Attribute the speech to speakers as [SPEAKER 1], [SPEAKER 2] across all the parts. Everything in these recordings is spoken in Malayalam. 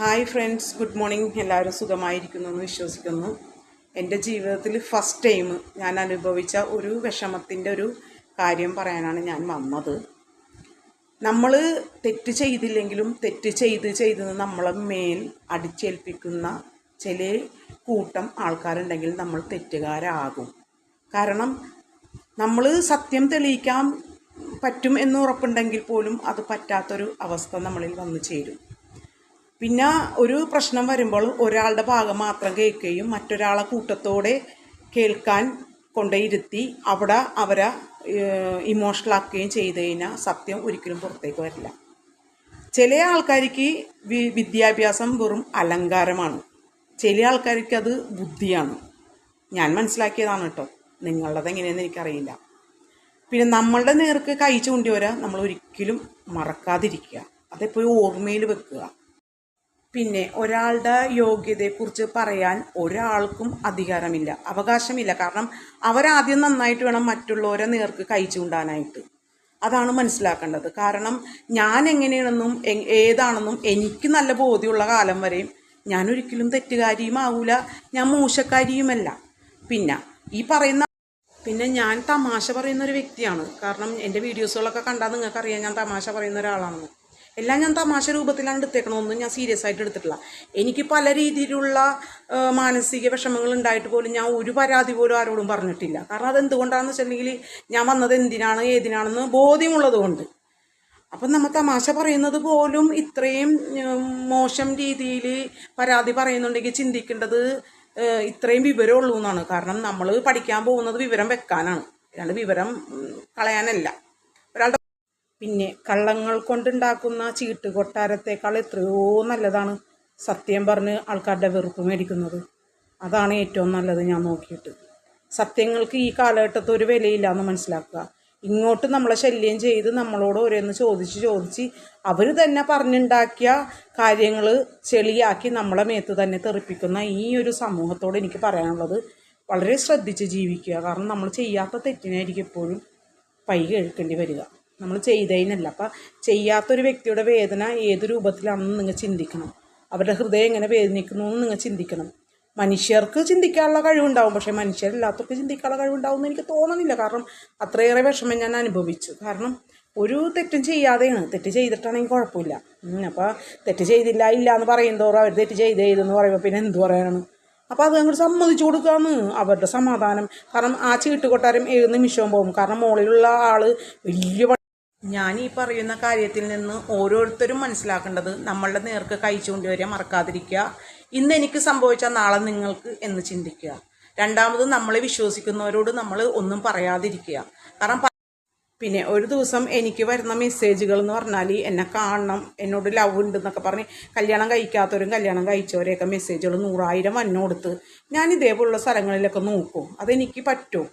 [SPEAKER 1] ഹായ് ഫ്രണ്ട്സ് ഗുഡ് മോർണിംഗ് എല്ലാവരും സുഖമായിരിക്കുന്നു എന്ന് വിശ്വസിക്കുന്നു. എന്റെ ജീവിതത്തിൽ ഫസ്റ്റ് ടൈം ഞാൻ അനുഭവിച്ച ഒരു വിഷമത്തിന്റെ ഒരു കാര്യം പറയാനാണ് ഞാൻ വന്നത്. നമ്മൾ തെറ്റ് ചെയ്തില്ലെങ്കിലും തെറ്റ് ചെയ്ത് ചെയ്ത് നമ്മളെ മേൽ അടിച്ചേൽപ്പിക്കുന്ന ചില കൂട്ടം ആൾക്കാരുണ്ടെങ്കിൽ നമ്മൾ തെറ്റുകാരാകും. കാരണം നമ്മൾ സത്യം തെളിയിക്കാൻ പറ്റും എന്ന് ഉറപ്പുണ്ടെങ്കിൽ പോലും അത് പറ്റാത്തൊരു അവസ്ഥ നമ്മളിൽ വന്നു ചേരും. പിന്നെ ഒരു പ്രശ്നം വരുമ്പോൾ ഒരാളുടെ ഭാഗം മാത്രം കേൾക്കുകയും മറ്റൊരാളെ കൂട്ടത്തോടെ കേൾക്കാൻ കൊണ്ടേയിരുത്തി അവിടെ അവരെ ഇമോഷണൽ ആക്കുകയും ചെയ്ത് കഴിഞ്ഞാൽ സത്യം ഒരിക്കലും പുറത്തേക്ക് വരില്ല. ചില ആൾക്കാർക്ക് വിദ്യാഭ്യാസം വെറും അലങ്കാരമാണ്. ചില ആൾക്കാർക്ക് അത് ബുദ്ധിയാണ്. ഞാൻ മനസ്സിലാക്കിയതാണ് കേട്ടോ. നിങ്ങളുടേത് എങ്ങനെയെന്ന് എനിക്കറിയില്ല. പിന്നെ നമ്മളുടെ നേർക്ക് കൈ ചൂണ്ടി നമ്മൾ ഒരിക്കലും മറക്കാതിരിക്കുക. അതെപ്പോഴും ഓർമ്മയിൽ വെക്കുക. പിന്നെ ഒരാളുടെ യോഗ്യതയെക്കുറിച്ച് പറയാൻ ഒരാൾക്കും അധികാരമില്ല അവകാശമില്ല. കാരണം അവരാദ്യം നന്നായിട്ട് വേണം മറ്റുള്ളവരെ നേർക്ക് കൈ അതാണ് മനസ്സിലാക്കേണ്ടത്. കാരണം ഞാൻ എങ്ങനെയാണെന്നും ഏതാണെന്നും എനിക്ക് നല്ല ബോധ്യമുള്ള കാലം വരെയും ഞാൻ ഒരിക്കലും തെറ്റുകാരിയും ആവൂല ഞാൻ മോശക്കാരിയുമല്ല. പിന്നെ ഈ പറയുന്ന പിന്നെ ഞാൻ തമാശ പറയുന്ന ഒരു വ്യക്തിയാണ്. കാരണം എന്റെ വീഡിയോസുകളൊക്കെ കണ്ടാൽ നിങ്ങൾക്കറിയാം ഞാൻ തമാശ പറയുന്ന ഒരാളാണെന്ന്. എല്ലാം ഞാൻ തമാശ രൂപത്തിലാണ് എടുത്തേക്കണമെന്നും ഞാൻ സീരിയസ് ആയിട്ട് എടുത്തിട്ടില്ല. എനിക്ക് പല രീതിയിലുള്ള മാനസിക വിഷമങ്ങൾ ഉണ്ടായിട്ട് പോലും ഞാൻ ഒരു പരാതി പോലും ആരോടും പറഞ്ഞിട്ടില്ല. കാരണം അതെന്തുകൊണ്ടാണെന്ന് വെച്ചിട്ടുണ്ടെങ്കിൽ ഞാൻ വന്നത് എന്തിനാണ് ഏതിനാണെന്ന് ബോധ്യമുള്ളത് കൊണ്ട്. അപ്പം നമ്മൾ തമാശ പറയുന്നത് പോലും ഇത്രയും മോശം രീതിയിൽ പരാതി പറയുന്നുണ്ടെങ്കിൽ ചിന്തിക്കേണ്ടത് ഇത്രയും വിവരമുള്ളൂ എന്നാണ് കാരണം നമ്മൾ പഠിക്കാൻ പോകുന്നത് വിവരം വെക്കാനാണ്. അല്ലാണ്ട് വിവരം കളയാനല്ല. പിന്നെ കള്ളങ്ങൾ കൊണ്ടുണ്ടാക്കുന്ന ചീട്ട് കൊട്ടാരത്തേക്കാൾ എത്രയോ നല്ലതാണ് സത്യം പറഞ്ഞ് ആൾക്കാരുടെ വെറുപ്പ് മേടിക്കുന്നത്. അതാണ് ഏറ്റവും നല്ലത് ഞാൻ നോക്കിയിട്ട്. സത്യങ്ങൾക്ക് ഈ കാലഘട്ടത്തിൽ ഒരു വിലയില്ല എന്ന് മനസ്സിലാക്കുക. ഇങ്ങോട്ട് നമ്മളെ ശല്യം ചെയ്ത് നമ്മളോട് ഓരോന്ന് ചോദിച്ച് ചോദിച്ച് അവർ തന്നെ പറഞ്ഞുണ്ടാക്കിയ കാര്യങ്ങൾ ചെളിയാക്കി നമ്മളെ മേത്ത് തന്നെ തെറിപ്പിക്കുന്ന ഈ ഒരു സമൂഹത്തോട് എനിക്ക് പറയാനുള്ളത് വളരെ ശ്രദ്ധിച്ച് ജീവിക്കുക. കാരണം നമ്മൾ ചെയ്യാത്ത തെറ്റിനായിരിക്കും എപ്പോഴും പൈ കേൾക്കേണ്ടി വരിക. നമ്മൾ ചെയ്തതിനല്ല അപ്പം ചെയ്യാത്തൊരു വ്യക്തിയുടെ വേദന ഏത് രൂപത്തിലാണെന്ന് നിങ്ങൾ ചിന്തിക്കണം. അവരുടെ ഹൃദയം എങ്ങനെ വേദനിക്കുന്നു എന്ന് നിങ്ങൾ ചിന്തിക്കണം. മനുഷ്യർക്ക് ചിന്തിക്കാനുള്ള കഴിവുണ്ടാവും. പക്ഷേ മനുഷ്യരില്ലാത്തവർക്ക് ചിന്തിക്കാനുള്ള കഴിവുണ്ടാവും എന്ന് എനിക്ക് തോന്നുന്നില്ല കാരണം അത്രയേറെ വിഷമം ഞാൻ അനുഭവിച്ചു. കാരണം ഒരു തെറ്റും ചെയ്യാതെയാണ്. തെറ്റ് ചെയ്തിട്ടാണെങ്കിൽ കുഴപ്പമില്ല. അപ്പോൾ തെറ്റ് ചെയ്തില്ല ഇല്ല എന്ന് പറയുന്നതോറും അവർ തെറ്റ് ചെയ്ത് ചെയ്തെന്ന് പറയുമ്പോൾ പിന്നെ എന്ത് പറയാനാണ്? അപ്പോൾ അത് അങ്ങോട്ട് സമ്മതിച്ചു കൊടുക്കാമെന്ന് അവരുടെ സമാധാനം. കാരണം ആ ചീട്ട് കൊട്ടാരം ഏത് നിമിഷവും പോകും. കാരണം മുകളിലുള്ള ആൾ വലിയ ഞാൻ ഈ പറയുന്ന കാര്യത്തിൽ നിന്ന് ഓരോരുത്തരും മനസ്സിലാക്കേണ്ടത് നമ്മളുടെ നേർക്ക് കൈ വരെ മറക്കാതിരിക്കുക. ഇന്ന് എനിക്ക് സംഭവിച്ചാൽ നാളെ നിങ്ങൾക്ക് എന്ന് ചിന്തിക്കുക. രണ്ടാമത് നമ്മളെ വിശ്വസിക്കുന്നവരോട് നമ്മൾ ഒന്നും പറയാതിരിക്കുക. കാരണം പിന്നെ ഒരു ദിവസം എനിക്ക് വരുന്ന മെസ്സേജുകൾ എന്ന് പറഞ്ഞാൽ എന്നെ കാണണം എന്നോട് ലവ് ഉണ്ട് എന്നൊക്കെ പറഞ്ഞ് കല്യാണം കഴിക്കാത്തവരും കല്യാണം കഴിച്ചവരെയൊക്കെ മെസ്സേജുകൾ നൂറായിരം വന്നു ഞാൻ ഇതേപോലുള്ള സ്ഥലങ്ങളിലൊക്കെ നോക്കും. അതെനിക്ക് പറ്റും.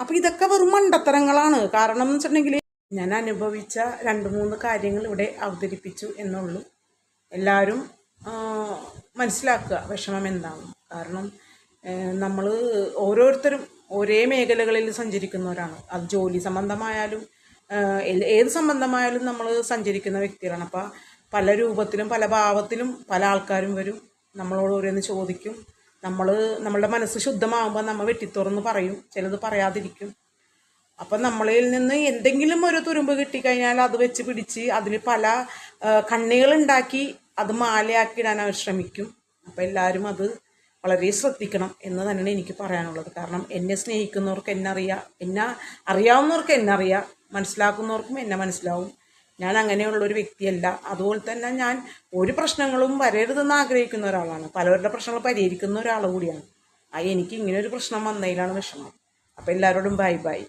[SPEAKER 1] അപ്പം ഇതൊക്കെ വെറും മണ്ടത്തരങ്ങളാണ്. കാരണം എന്ന് വെച്ചിട്ടുണ്ടെങ്കിൽ ഞാൻ അനുഭവിച്ച രണ്ട് മൂന്ന് കാര്യങ്ങൾ ഇവിടെ അവതരിപ്പിച്ചു എന്നുള്ളൂ. എല്ലാവരും മനസ്സിലാക്കുക വിഷമം എന്താണ്. കാരണം നമ്മൾ ഓരോരുത്തരും ഒരേ മേഖലകളിൽ സഞ്ചരിക്കുന്നവരാണ്. അത് ജോലി സംബന്ധമായാലും ഏത് സംബന്ധമായാലും നമ്മൾ സഞ്ചരിക്കുന്ന വ്യക്തികളാണ്. അപ്പോൾ പല രൂപത്തിലും പല ഭാവത്തിലും പല ആൾക്കാരും വരും. നമ്മളോട് ഓരോന്ന് ചോദിക്കും. നമ്മൾ നമ്മളുടെ മനസ്സ് ശുദ്ധമാകുമ്പോൾ നമ്മൾ വെട്ടിത്തുറന്ന് പറയും. ചിലത് പറയാതിരിക്കും. അപ്പം നമ്മളിൽ നിന്ന് എന്തെങ്കിലും ഒരു തുരുമ്പ് കിട്ടിക്കഴിഞ്ഞാൽ അത് വെച്ച് പിടിച്ച് അതിൽ പല കണ്ണികളുണ്ടാക്കി അത് മാലയാക്കി ഇടാൻ അവർ ശ്രമിക്കും. അപ്പം എല്ലാവരും അത് വളരെ ശ്രദ്ധിക്കണം എന്ന് തന്നെയാണ് എനിക്ക് പറയാനുള്ളത്. കാരണം എന്നെ സ്നേഹിക്കുന്നവർക്ക് എന്നെ അറിയാം എന്നെ അറിയാവുന്നവർക്ക് എന്നെ അറിയാം മനസ്സിലാക്കുന്നവർക്കും എന്നെ മനസ്സിലാവും. ഞാൻ അങ്ങനെയുള്ളൊരു വ്യക്തിയല്ല. അതുപോലെ തന്നെ ഞാൻ ഒരു പ്രശ്നങ്ങളും വരരുതെന്ന് ആഗ്രഹിക്കുന്ന ഒരാളാണ്. പലവരുടെ പ്രശ്നങ്ങൾ പരിഹരിക്കുന്ന ഒരാൾ കൂടിയാണ്. ആ എനിക്ക് ഇങ്ങനെ ഒരു പ്രശ്നം വന്നതിലാണ് വിഷമം. അപ്പോൾ എല്ലാവരോടും ബൈ ബൈ